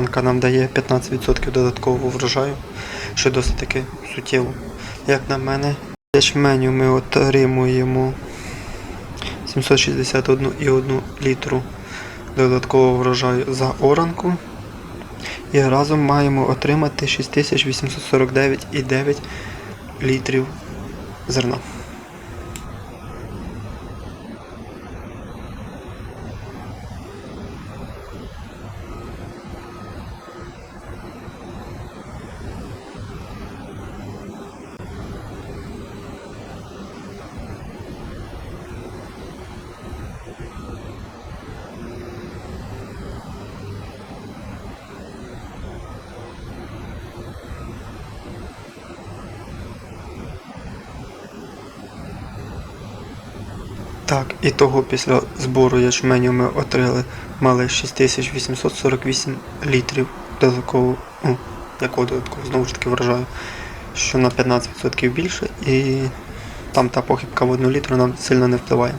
оранка нам дає 15% додаткового врожаю, що досить таки суттєво. Як на мене, ячменю ми отримуємо 761,1 літру додаткового врожаю за оранку. І разом маємо отримати 6849,9 літрів зерна. Так, і того після збору ячменю ми отримали мали 6848 літрів додаткового, ну, якого додаткового, знову ж таки вражаю, що на 15% більше, і там та похибка в 1 літру нам сильно не впливає.